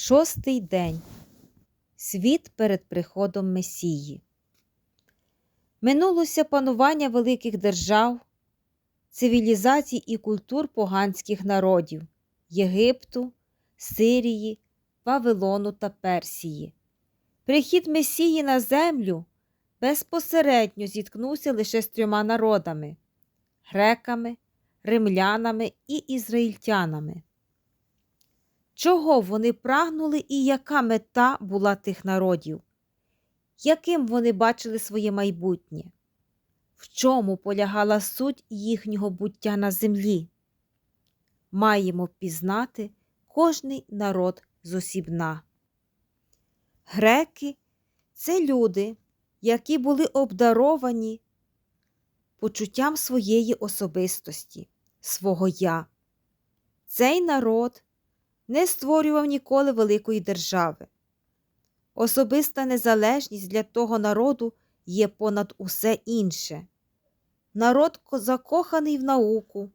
Шостий день. Світ перед приходом Месії. Минулося панування великих держав, цивілізацій і культур поганських народів Єгипту, Сирії, Вавилону та Персії. Прихід Месії на землю безпосередньо зіткнувся лише з трьома народами греками, римлянами і ізраїльтянами. Чого вони прагнули і яка мета була тих народів? Яким вони бачили своє майбутнє? В чому полягала суть їхнього буття на землі? Маємо пізнати кожний народ зосібна. Греки це люди, які були обдаровані почуттям своєї особистості, свого я. Цей народ не створював ніколи великої держави. Особиста незалежність для того народу є понад усе інше. Народ закоханий в науку,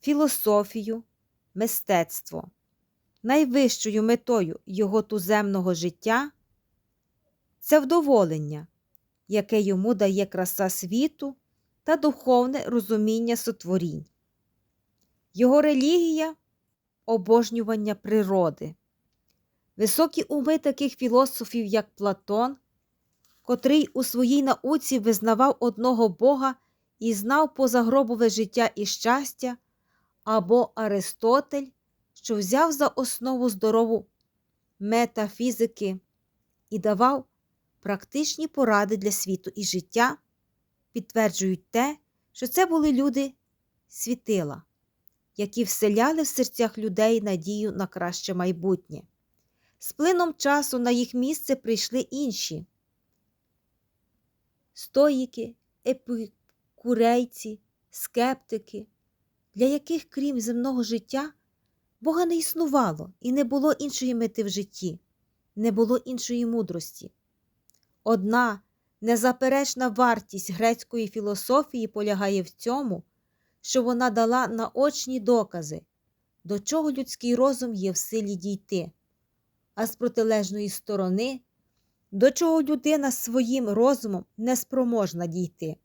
філософію, мистецтво. Найвищою метою його туземного життя це вдоволення, яке йому дає краса світу та духовне розуміння сотворінь. Його релігія обожнювання природи. Високі уми таких філософів, як Платон, котрий у своїй науці визнавав одного Бога і знав позагробове життя і щастя, або Аристотель, що взяв за основу здорову метафізики і давав практичні поради для світу і життя, підтверджують те, що це були люди світила які вселяли в серцях людей надію на краще майбутнє. З плином часу на їх місце прийшли інші стоїки, епікурейці, скептики, для яких, крім земного життя, Бога не існувало і не було іншої мети в житті, не було іншої мудрості. Одна незаперечна вартість грецької філософії полягає в цьому що вона дала наочні докази, до чого людський розум є в силі дійти, а з протилежної сторони, до чого людина своїм розумом не спроможна дійти.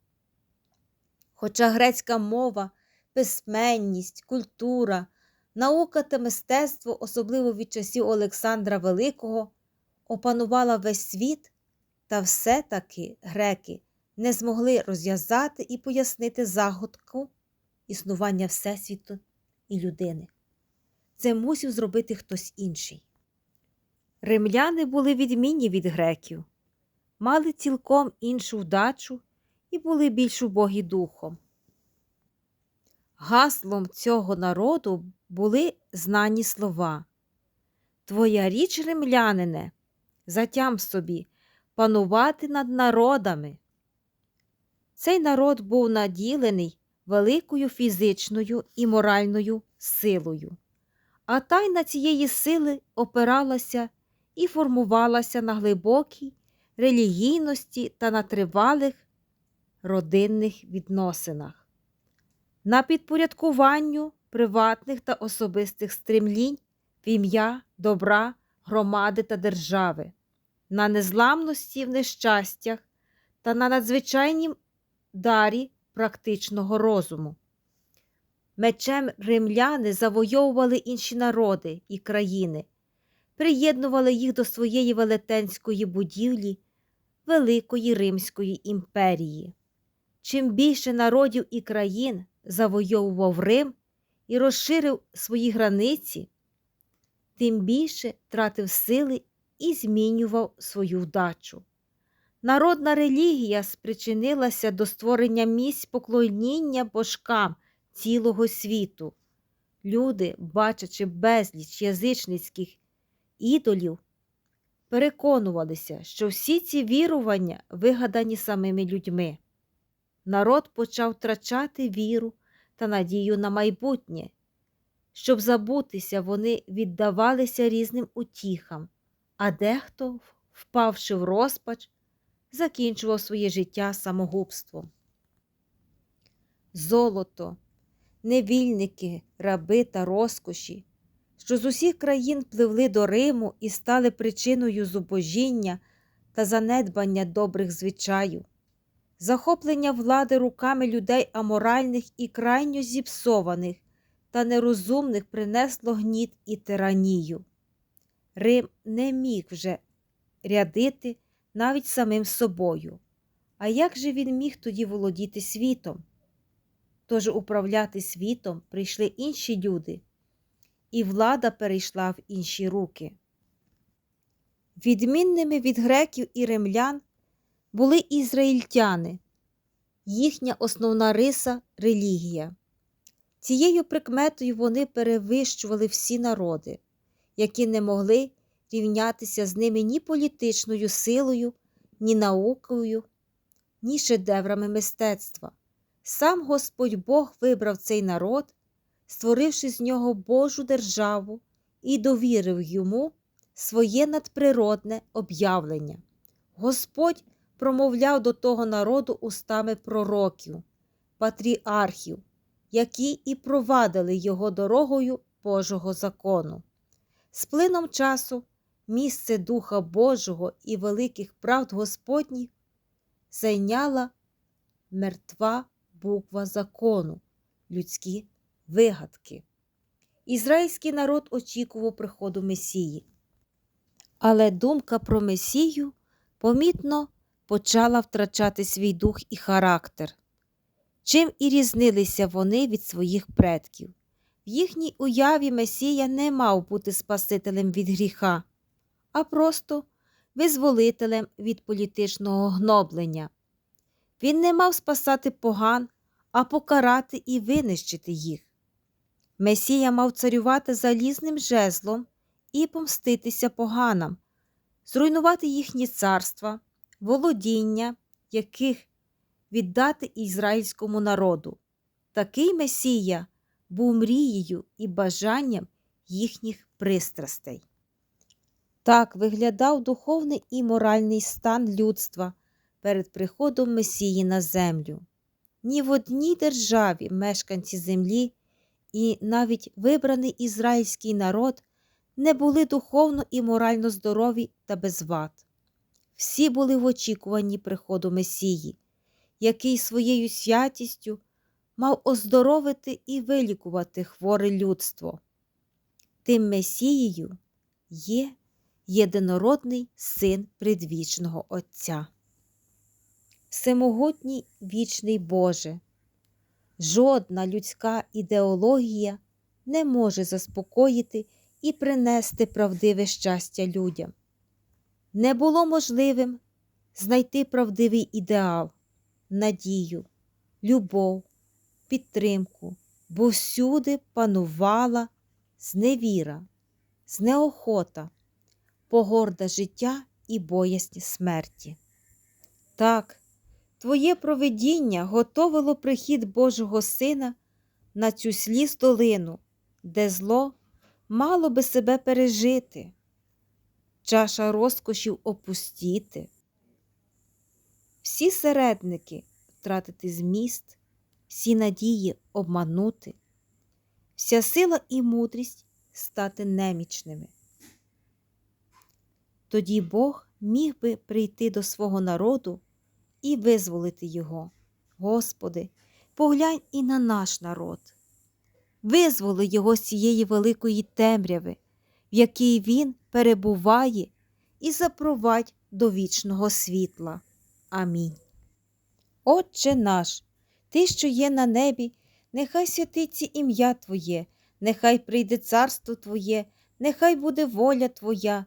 Хоча грецька мова, письменність, культура, наука та мистецтво, особливо від часів Олександра Великого, опанувала весь світ, та все-таки греки не змогли розв'язати і пояснити загадку існування Всесвіту і людини. Це мусив зробити хтось інший. Римляни були відмінні від греків, мали цілком іншу вдачу і були більш убогі духом. Гаслом цього народу були знані слова. Твоя річ, римлянине, затям собі панувати над народами. Цей народ був наділений великою фізичною і моральною силою, а тайна цієї сили опиралася і формувалася на глибокій релігійності та на тривалих родинних відносинах, на підпорядкуванню приватних та особистих стремлінь в ім'я добра, громади та держави, на незламності в нещастях та на надзвичайнім дарі практичного розуму. Мечем римляни завойовували інші народи і країни, приєднували їх до своєї велетенської будівлі, Великої Римської імперії. Чим більше народів і країн завойовував Рим і розширив свої границі, тим більше тратив сили і змінював свою вдачу. Народна релігія спричинилася до створення місць поклоніння божкам цілого світу. Люди, бачачи безліч язичницьких ідолів, переконувалися, що всі ці вірування вигадані самими людьми. Народ почав втрачати віру та надію на майбутнє. Щоб забутися, вони віддавалися різним утіхам, а дехто, впавши в розпач, закінчував своє життя самогубством. Золото, невільники, раби та розкоші, що з усіх країн пливли до Риму і стали причиною зубожіння та занедбання добрих звичаю, захоплення влади руками людей аморальних і крайньо зіпсованих та нерозумних принесло гніт і тиранію. Рим не міг вже рядити навіть самим собою. А як же він міг тоді володіти світом? Тож управляти світом прийшли інші люди, і влада перейшла в інші руки. Відмінними від греків і римлян були ізраїльтяни, їхня основна риса релігія. Цією прикметою вони перевищували всі народи, які не могли рівнятися з ними ні політичною силою, ні наукою, ні шедеврами мистецтва. Сам Господь Бог вибрав цей народ, створивши з нього Божу державу і довірив йому своє надприродне об'явлення. Господь промовляв до того народу устами пророків, патріархів, які і провадили його дорогою Божого закону. З плином часу місце Духа Божого і великих правд Господніх зайняла мертва буква закону, людські вигадки. Ізраїльський народ очікував приходу Месії. Але думка про Месію помітно почала втрачати свій дух і характер. Чим і різнилися вони від своїх предків. В їхній уяві Месія не мав бути Спасителем від гріха, а просто визволителем від політичного гноблення. Він не мав спасати поган, а покарати і винищити їх. Месія мав царювати залізним жезлом і помститися поганам, зруйнувати їхні царства, володіння, яких віддати ізраїльському народу. Такий Месія був мрією і бажанням їхніх пристрастей. Так виглядав духовний і моральний стан людства перед приходом Месії на землю. Ні в одній державі мешканці землі і навіть вибраний ізраїльський народ не були духовно і морально здорові та без вад. Всі були в очікуванні приходу Месії, який своєю святістю мав оздоровити і вилікувати хворе людство. Тим Месією є єдинородний син предвічного Отця. Всемогутній вічний Боже, жодна людська ідеологія не може заспокоїти і принести правдиве щастя людям. Не було можливим знайти правдивий ідеал, надію, любов, підтримку, бо всюди панувала зневіра, знеохота, погорда життя і боязнь смерті. Так, Твоє провидіння готовило прихід Божого Сина на цю сліз долину, де зло мало би себе пережити, чаша розкошів опустіти, всі середники втратити зміст, всі надії обманути, вся сила і мудрість стати немічними. Тоді Бог міг би прийти до свого народу і визволити його. Господи, поглянь і на наш народ. Визволи його з цієї великої темряви, в якій він перебуває, і запровадь до вічного світла. Амінь. Отче наш, Ти, що є на небі, нехай святиться ім'я Твоє, нехай прийде царство Твоє, нехай буде воля Твоя,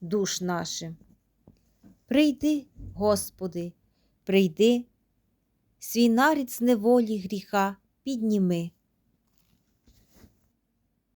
душ нашим. Прийди, Господи, прийди, свій нарід з неволі гріха підніми.